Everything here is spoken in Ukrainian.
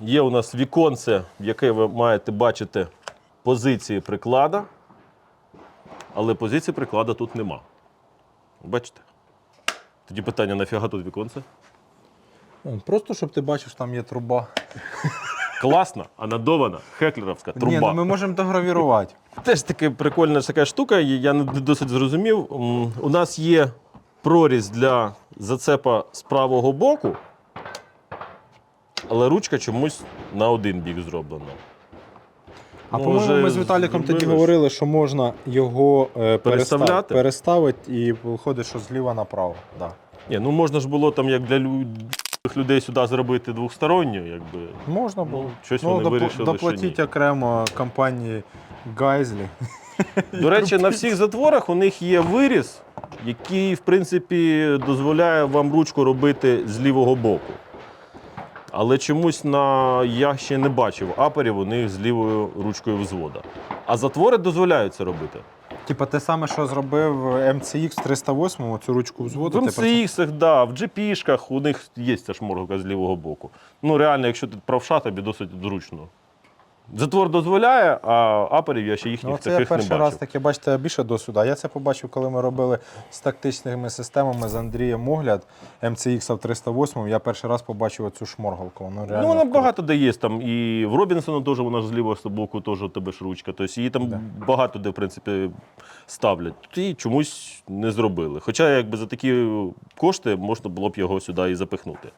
Є у нас віконце, в яке ви маєте бачити позиції приклада, але позиції приклада тут нема. Бачите? Тоді питання, нафіга тут віконце? Ну, Просто щоб ти бачив, що там є труба. Класна, анодована, хеклеровська труба. Ні, ну ми можемо догравірувати. Теж таки прикольна така штука, я не досить зрозумів. У нас є прорізь для зацепа з правого боку, але ручка чомусь на один бік зроблена. А Ну, по-моєму, ми з Віталіком тоді зробили ж. говорили, що можна його е, Переставляти? переставити і виходить, що зліва направо. Да. Ні, ну можна ж було там як для лю- людей сюди зробити двосторонню, якби. Можна було. Ну, щось ну, вони допл- вирішили, що доплатіть ні. окремо компанії Гайзлі. До речі, на всіх затворах у них є виріз, який, в принципі, дозволяє вам ручку робити з лівого боку. Але чомусь на я ще не бачив аперів у них з лівою ручкою взвода. А затвори дозволяють це робити. Типа те саме, що зробив MCX 308, цю ручку взводу. В MCX, так, да, в GP-шках у них є ця шморгка з лівого боку. Ну, реально, якщо ти правша, тобі досить зручно. Затвор дозволяє, а аперів я ще їхніх Ну, це я таких не перший раз таке, бачите, більше досвіду. Я це побачив, коли ми робили з тактичними системами з Андрієм Огляд MCX 308. Я перший раз побачив оцю шморгалку. Воно реально Ну, вона багато де є. Там і в Робінсона теж вона ж з лівого боку теж у тебе ж ручка. Тобто її там Да. багато де, в принципі, ставлять. Тут її чомусь не зробили. Хоча, якби за такі кошти можна було б його сюди і запихнути.